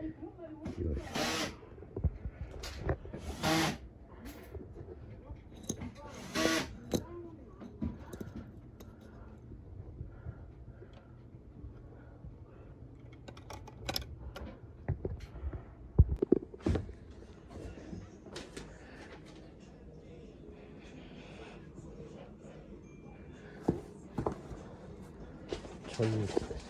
이렇게. 전국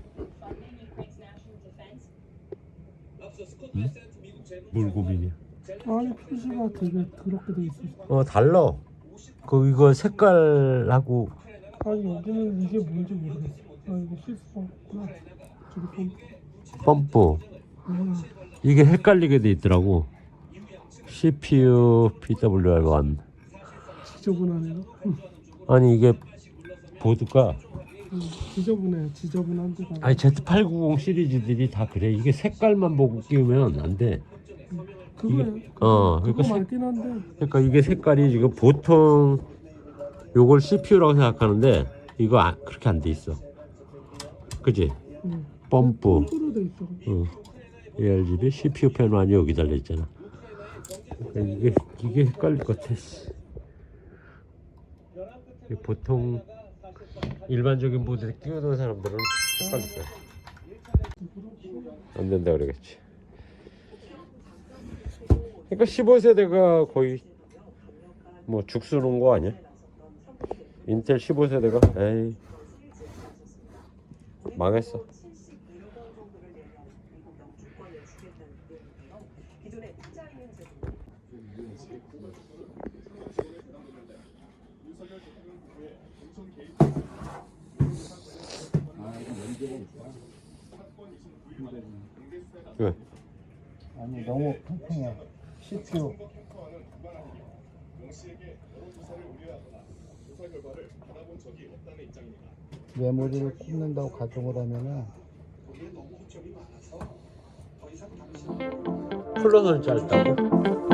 물고기냐? 아니 표시가 되게 그렇게 돼 있어. 어 달라. 그 이거 색깔하고 아니 여기는 이게 뭔지 모르겠어. 아 이거 실수구나. 저기 좀 펌프 아, 이게 헷갈리게 돼 있더라고. CPU PWR1 지저분하네요. 응, 아니 이게 보드가 응, 지저분해. 지저분한데다. 아니 Z890 시리즈들이 다 그래. 이게 색깔만 보고 끼우면 안 돼. 그거 이게- 어, 그거 그러니까 색- 맞긴 한데 그러니까 이게 색깔이 지금 보통 요걸 CPU라고 생각하는데 이거 아, 그렇게 안 돼 있어. 그지? 응. 펌프. 펌프로 돼 있어. 어. ARGB CPU 펜만이 여기 달려 있잖아. 그러니까 이게 이게 헷갈릴 것 같아. 보통 일반적인 보드에 끼우던 사람들은 헷갈릴 거야. 안 된다 그러겠지. 그러니까 15세대가 거의 뭐 죽수 놓은 거 아니야? 인텔 15세대가 에이 망했어. 72억 원 정도를 내면 미국 영주권을 주겠다는 내용인데요. 기존의 투자인은 제도 왜? 아니 너무 팽팽해 CPU 메모리를 꼽는다고 가정을 하면은 플러는 짧다고?